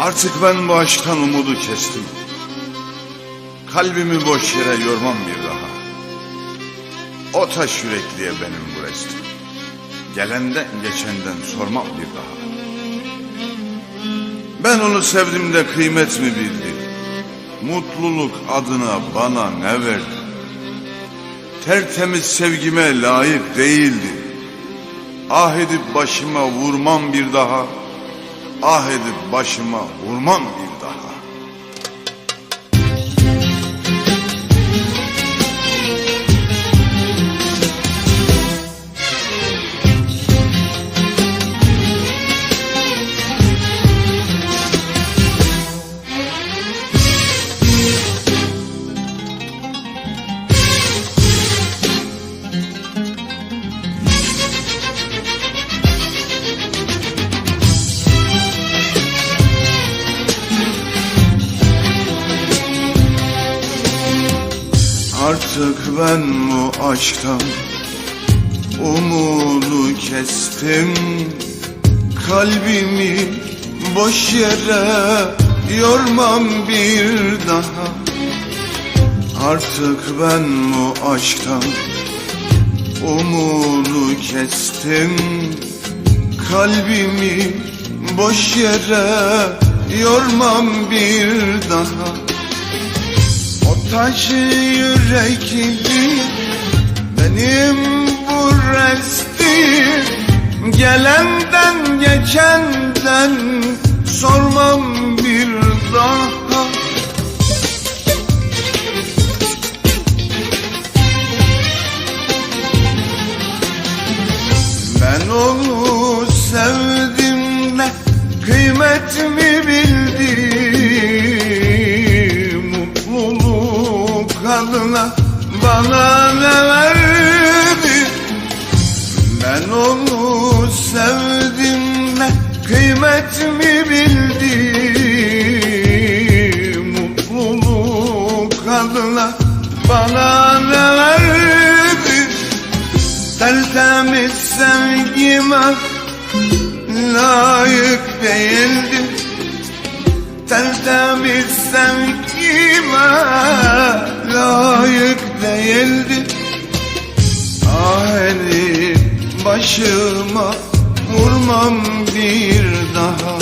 Artık ben bu aşktan umudu kestim. Kalbimi boş yere yormam bir daha. O taş yürekliye benim bu restim. Gelenden geçenden sormam bir daha. Ben onu sevdim de kıymet mi bildi? Mutluluk adına bana ne verdi? Tertemiz sevgime layık değildi. Ah edip başıma vurmam bir daha. Ah edip başıma vurmam bir Artık ben bu aşktan umudu kestim. Kalbimi boş yere yormam bir daha. Artık ben bu aşktan umudu kestim. Kalbimi boş yere yormam bir daha taşı yürekli benim bu restim. Gelenden geçenden sormam bir daha. Ben onu sevdim de kıymetimi bildim bana ne verdi? Ben onu sevdim de kıymetimi bildim? Mutluluk adına bana ne verdi? Tertemiz sevgime layık değildim Tertemiz sevgime layık değildim Ah edip başıma vurmam bir daha.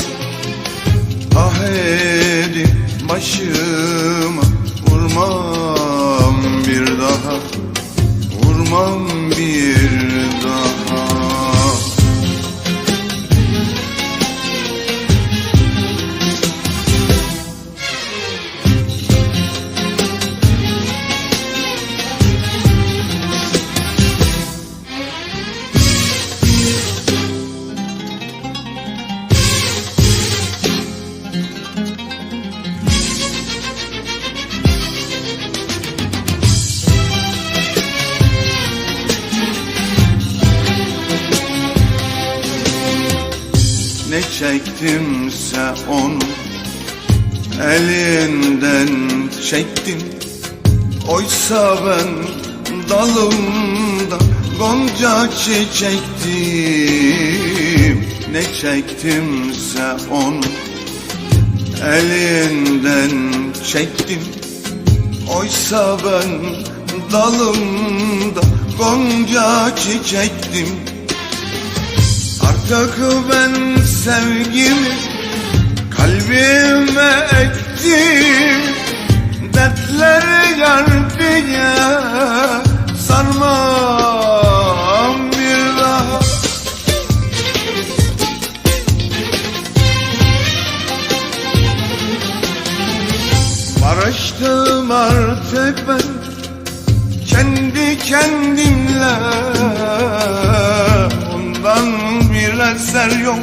Ah edip başıma vurmam Ne çektimse onu. Elinden çektim. Oysa ben dalımda gonca çiçektim. Ne çektimse onu? Elinden çektim. Oysa ben dalımda gonca çiçektim Artık ben sevgimi kalbime ektim. Dertleri yar diye sarmam bir daha. Barıştım artık ben kendi kendimle. Ondan bir eser yok.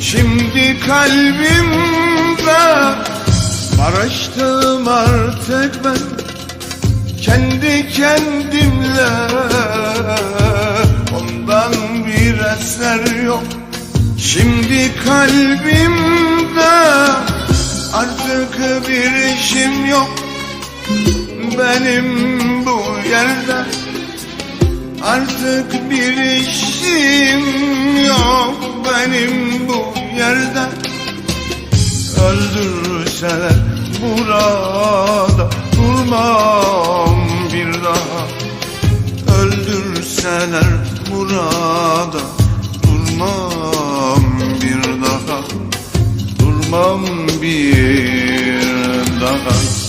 Şimdi kalbimde Barıştım artık ben. Kendi kendimle Ondan bir eser yok. Şimdi kalbimde Artık bir işim yok. Benim bu yerde Artık bir işim yok benim bu yerde. Öldürseler burada durmam bir daha. Öldürseler burada durmam bir daha. Durmam bir daha.